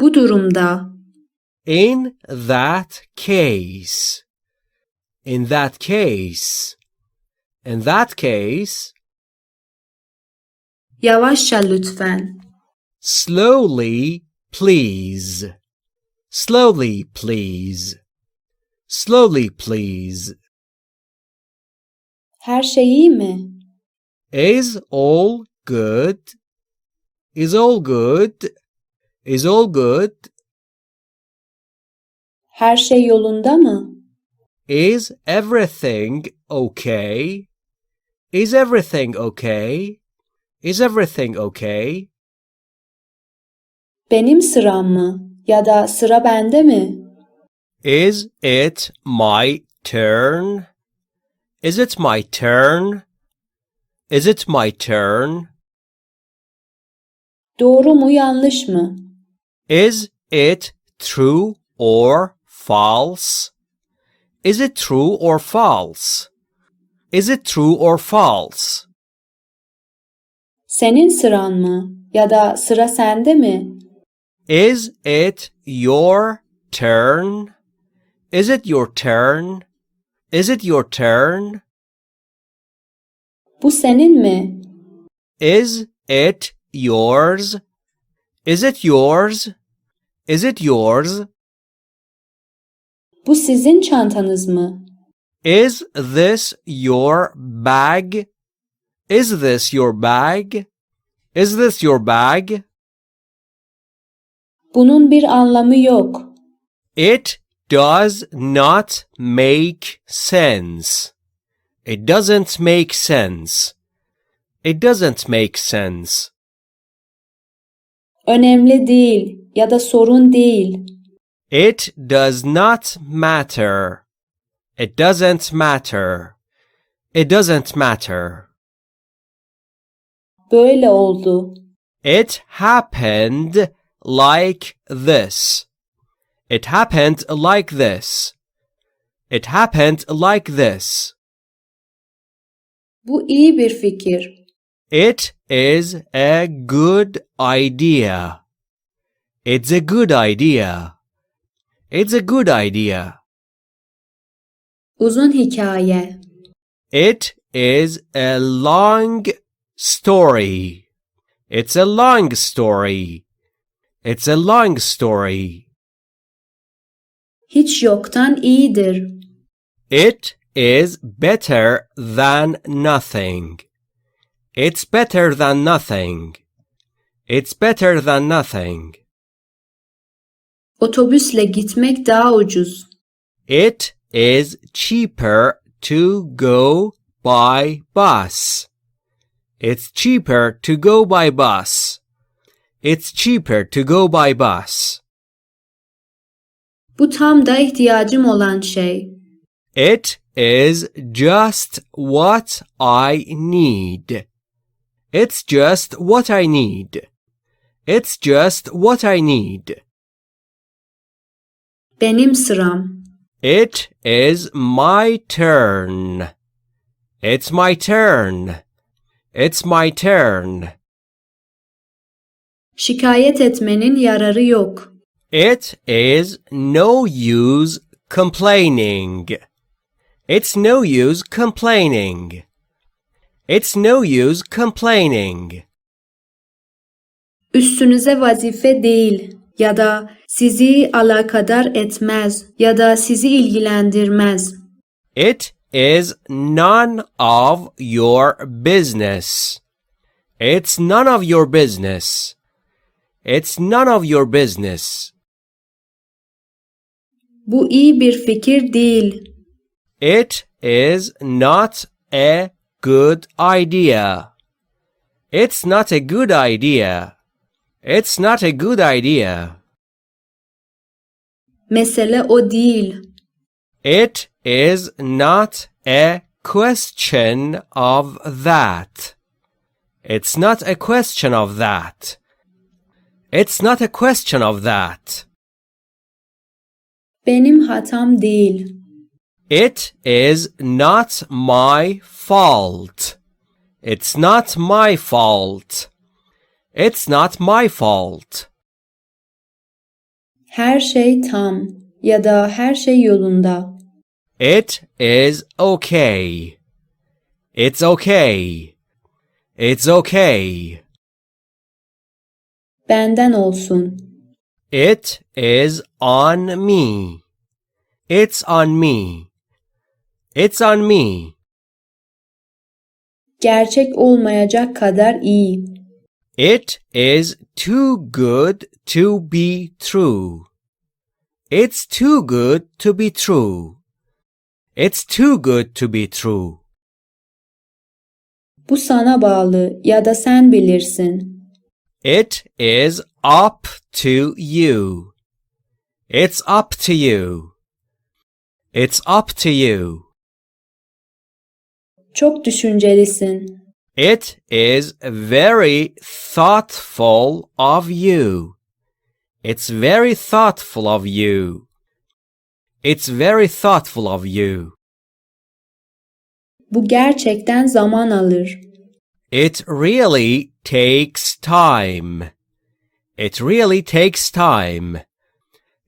Bu durumda In that case. In that case. In that case. yavaşça lütfen. Slowly, please. Slowly, please. Slowly, please. Her şey iyi mi? Is all good? Is all good? Is all good? Her şey yolunda mı? Is everything okay? Is everything okay? Is everything okay? Benim sıram mı? Ya da sıra bende mi? Is it my turn? Is it my turn? Is it my turn? Doğru mu yanlış mı? Is it true or false? Is it true or false? Is it true or false? Senin sıran mı? Ya da sıra sende mi? Is it your turn? Is it your turn? Is it your turn? Bu senin mi? Is it yours? Is it yours? Is it yours? Bu sizin çantanız mı? Is this your bag? Is this your bag? Is this your bag? Bunun bir anlamı yok. It does not make sense. It doesn't make sense. It doesn't make sense. Önemli değil ya da sorun değil. It does not matter. It doesn't matter. It doesn't matter. Böyle oldu. It happened like this. It happened like this. It happened like this. Bu iyi bir fikir. It is a good idea. It's a good idea. It's a good idea. Uzun hikaye. It is a long story. It's a long story. It's a long story. Hiç yoktan iyidir. It is better than nothing. It's better than nothing. It's better than nothing. Otobüsle gitmek daha ucuz. It is cheaper to go by bus. It's cheaper to go by bus. It's cheaper to go by bus. Bu tam da ihtiyacım olan şey. It is just what I need. It's just what I need. It's just what I need. Benim sıram. It is my turn. It's my turn. It's my turn. Şikayet etmenin yararı yok. It is no use complaining. It's no use complaining. It's no use complaining. Üstünüze vazife değil ya da sizi alakadar etmez ya da sizi ilgilendirmez. It is none of your business. It's none of your business. It's none of your business. Bu iyi bir fikir değil. It is not a good idea. It's not a good idea. It's not a good idea. Mesele o değil. It is not a question of that. It's not a question of that. It's not a question of that. Benim hatam değil. It is not my fault. It's not my fault. It's not my fault. Her şey tam ya da her şey yolunda. It is okay. It's okay. It's okay. Benden olsun. It is on me. It's on me. It's on me. Gerçek olmayacak kadar iyi. It is too good to be true. It's too good to be true. It's too good to be true. Bu sana bağlı ya da sen bilirsin. It is up to you. It's up to you. It's up to you. Çok düşüncelisin. It is very thoughtful of you. It's very thoughtful of you. It's very thoughtful of you. Bu gerçekten zaman alır. It really takes time. It really takes time.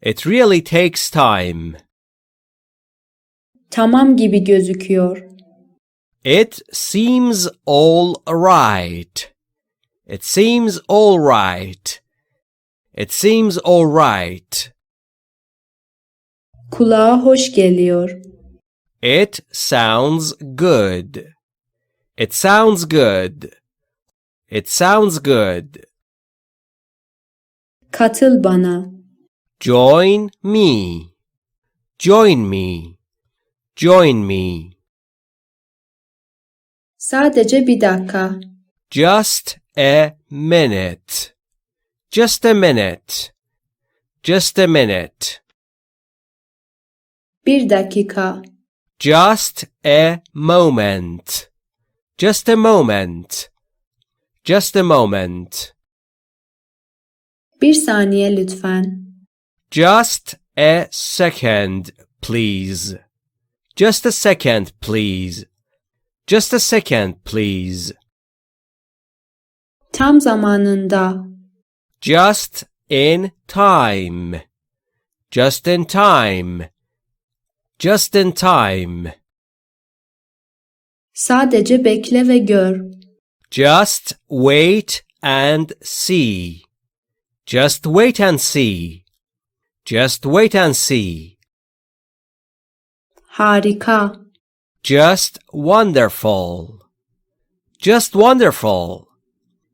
It really takes time. Tamam gibi gözüküyor. It seems all right. It seems all right. It seems all right. Kulağa hoş geliyor. It sounds good. It sounds good. It sounds good. Katıl bana. Join me. Join me. Join me. Sadece bir dakika. Just a minute. Just a minute. Just a minute. Bir dakika. Just a moment. Just a moment. Just a moment. Bir saniye lütfen. Just a second, please. Just a second, please. Just a second, please. Tam zamanında. Just in time. Just in time. Just in time. Sadece bekle ve gör. Just wait and see. Just wait and see. Just wait and see. Harika. Just wonderful. Just wonderful.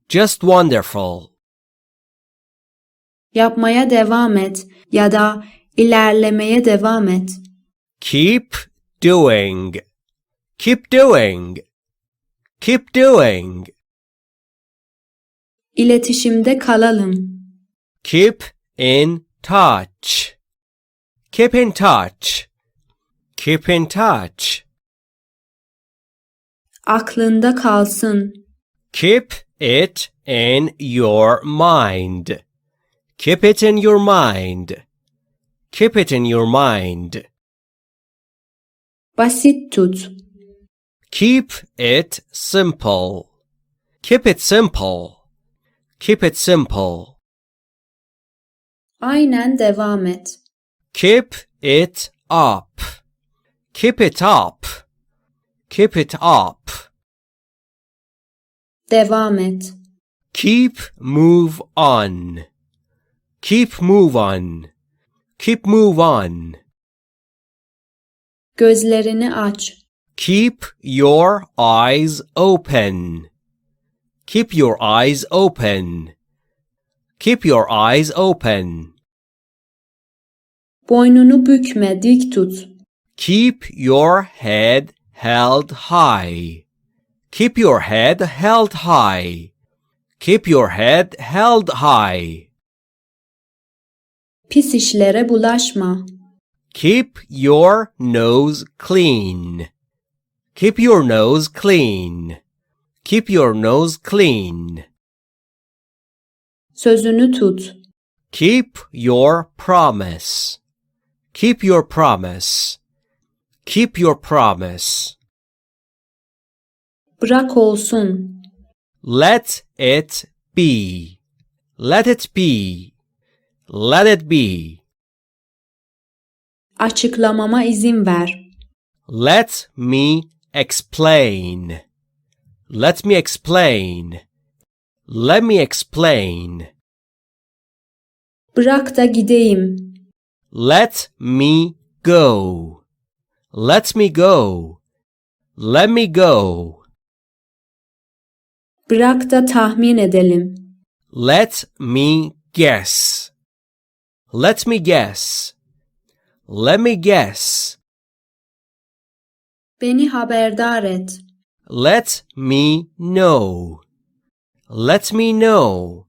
Just wonderful. Yapmaya devam et ya da ilerlemeye devam et. Keep doing. Keep doing. Keep doing. İletişimde kalalım. Keep in touch. Keep in touch. Keep in touch. Aklında kalsın. Keep it in your mind. Keep it in your mind. Keep it in your mind. Basit tut. Keep it simple. Keep it simple. Keep it simple. Aynen devam et. Keep it up. Keep it up. Keep it up. Devam et. Keep move on. Keep move on. Keep move on. Gözlerini aç. Keep your eyes open. Keep your eyes open. Keep your eyes open. Boynunu bükme, dik tut. Keep your head held high. Keep your head held high. Keep your head held high. Pis işlere bulaşma. Keep your nose clean. Keep your nose clean. Keep your nose clean. Sözünü tut. Keep your promise. Keep your promise. Keep your promise. Bırak olsun. Let it be. Let it be. Let it be. Açıklamama izin ver. Let me explain. Let me explain. Let me explain. Bırak da gideyim. Let me go. Let me go. Let me go. Bırak da tahmin edelim. Let me guess. Let me guess. Let me guess. Beni haberdar et. Let me know. Let me know.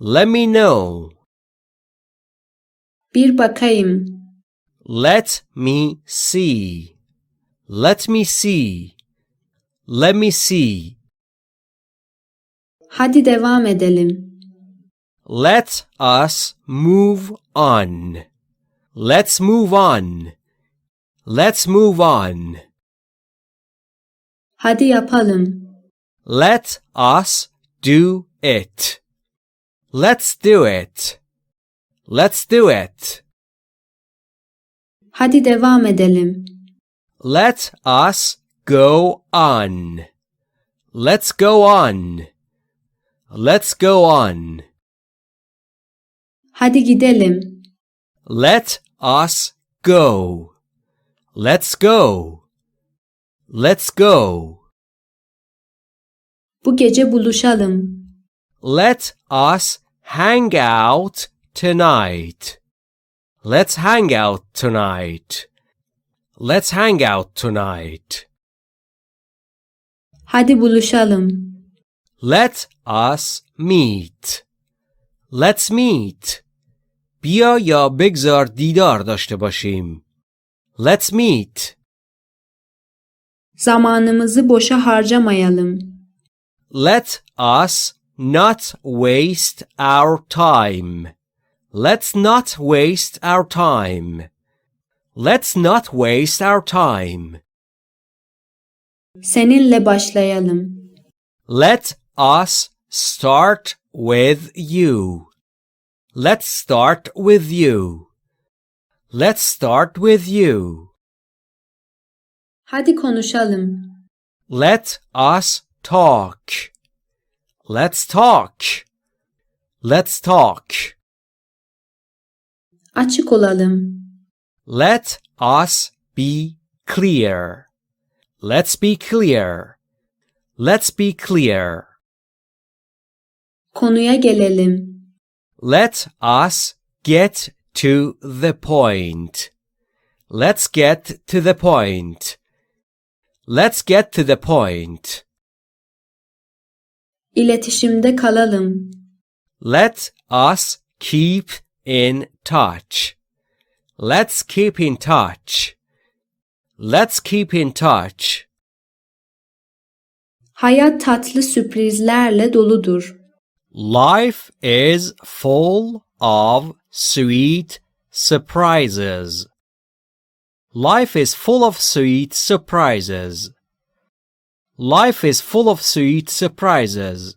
Let me know. Bir bakayım. Let me see. Let me see. Let me see. Hadi devam edelim. Let us move on. Let's move on. Let's move on. Hadi yapalım. Let us do it. Let's do it. Let's do it. Hadi devam edelim. Let us go on. Let's go on. Let's go on. Hadi gidelim. Let us go. Let's go. Let's go. Bu gece buluşalım. Let us hang out tonight. Let's hang out tonight. Let's hang out tonight. Hadi buluşalım. Let us meet. Let's meet. بیا یا بگذار دیدار داشته باشیم. Let's meet. Zamanımızı boşa harcamayalım. Let us not waste our time. Let's not waste our time. Let's not waste our time. Seninle başlayalım. Let us start with you. Let's start with you. Let's start with you. Hadi konuşalım. Let us talk. Let's talk. Let's talk. Açık olalım. Let us be clear. Let's be clear. Let's be clear. Konuya gelelim. Let us get to the point. Let's get to the point. Let's get to the point. İletişimde kalalım. Let us keep in touch. Let's keep in touch. Let's keep in touch. Hayat tatlı sürprizlerle doludur. Life is full of sweet surprises. Life is full of sweet surprises. Life is full of sweet surprises.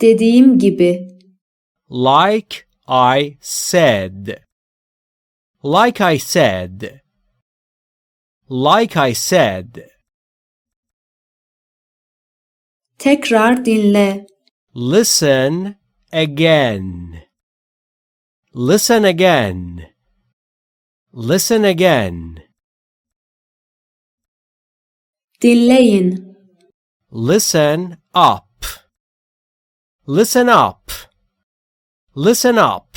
Dediğim gibi. Like I said. Like I said. Like I said. Tekrar dinle. Listen again. Listen again. Listen again. Dinleyin. Listen up. Listen up. Listen up.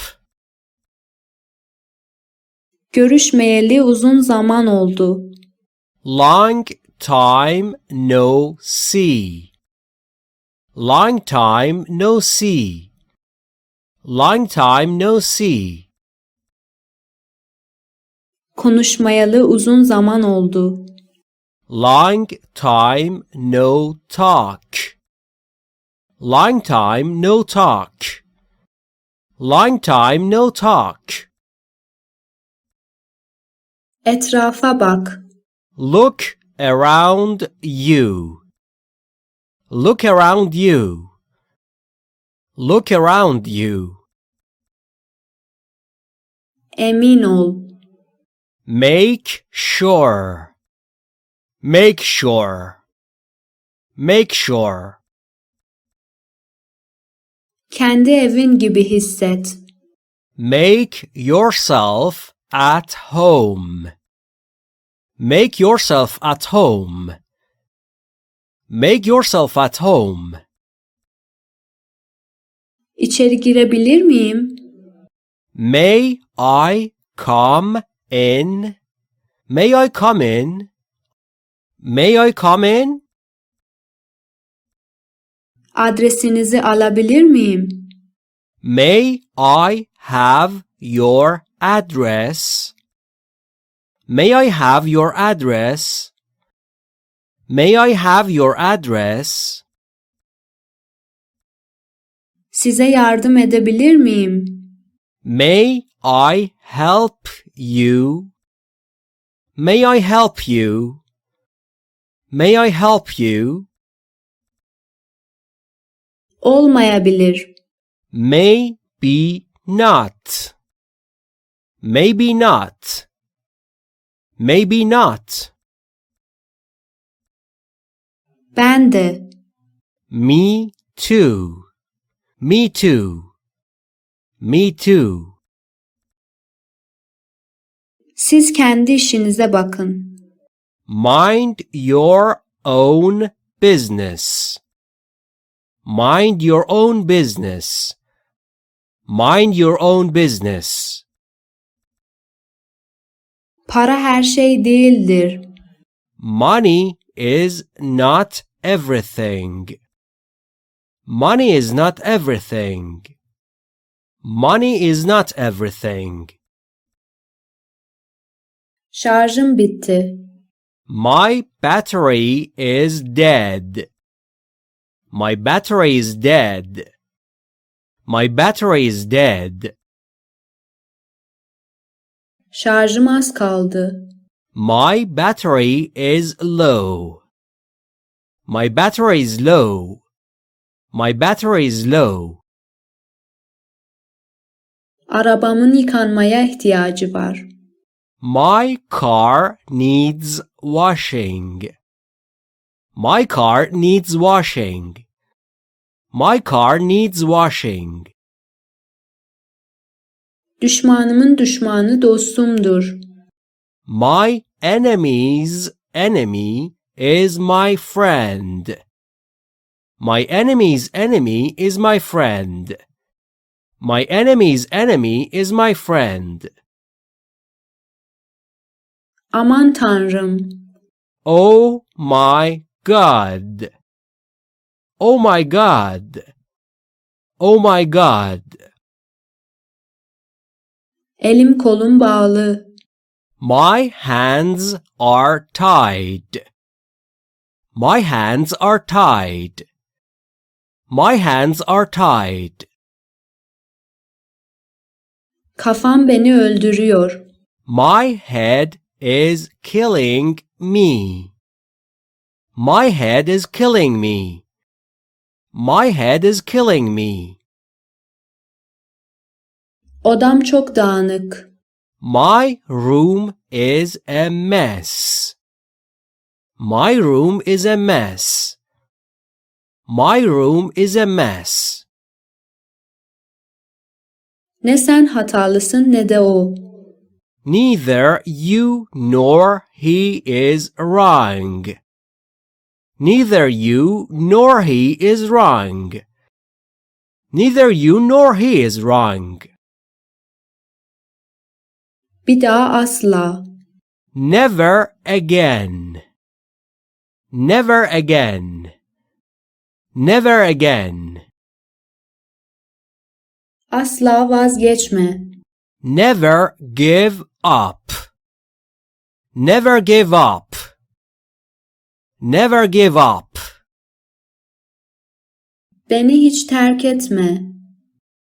Görüşmeyeli uzun zaman oldu. Long time no see. Long time no see. Long time no see. Konuşmayalı uzun zaman oldu. Long time no talk. Long time no talk. Long time no talk. Etrafa bak. Look around you. Look around you. Look around you. Emin ol. Make sure. Make sure. Make sure. Kendi evin gibi hisset. Make yourself at home. Make yourself at home. Make yourself at home. İçeri girebilir miyim? May I come in? May I come in? May I come in? Adresinizi alabilir miyim? May I have your address? May I have your address? May I have your address? Size yardım edebilir miyim? May I help you? May I help you? May I help you? Olmayabilir. Maybe not. Maybe not. Maybe not. Ben de. Me too. Me too. Me too. Siz kendi işinize bakın. Mind your own business. Mind your own business. Mind your own business. Para her şey değildir. Money is not everything. Money is not everything. Money is not everything. Şarjım bitti. My battery is dead. My battery is dead. My battery is dead. Şarjım az kaldı. My battery is low. My battery is low. My battery is low. Arabamın yıkanmaya ihtiyacı var. My car needs washing. My car needs washing. My car needs washing. Düşmanımın düşmanı dostumdur. My enemy's enemy is my friend. My enemy's enemy is my friend. My enemy's enemy is my friend. Aman tanrım. Oh my God. Oh my God. Oh my God. Elim kolum bağlı. My hands are tied. My hands are tied. My hands are tied. Kafam beni öldürüyor. My head is killing me. My head is killing me. My head is killing me. Odam çok dağınık. My room is a mess. My room is a mess. My room is a mess. Ne sen hatalısın ne de o. Neither you nor he is wrong. Neither you nor he is wrong. Neither you nor he is wrong. Bir daha asla. Never again. Never again. Never again. Asla vazgeçme. Never give up. Never give up. Never give up. Beni hiç terk etme.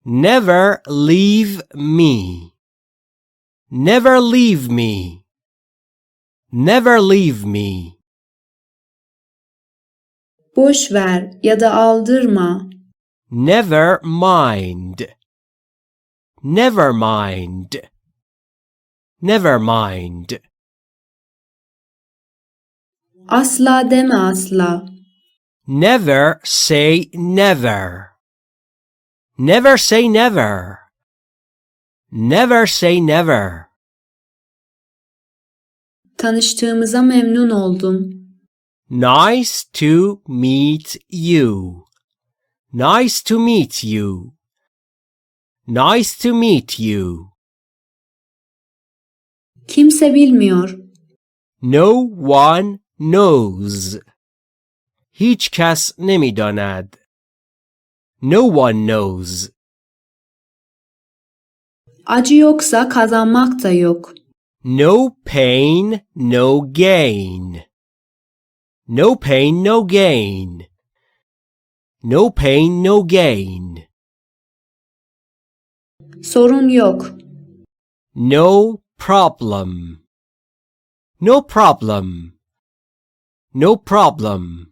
Never leave me. Never leave me. Never leave me. Boş ver ya da aldırma. Never mind. Never mind. never mind. Asla deme asla. Never say never. Never say never. Never say never. Tanıştığımıza memnun oldum. Nice to meet you. Nice to meet you. Nice to meet you. Kimse bilmiyor. No one knows. Hiç kes nemidaند. No one knows. Acı yoksa kazanmak da yok. No pain, no gain. No pain, no gain. No pain, no gain. Sorun yok. No problem. No problem. No problem.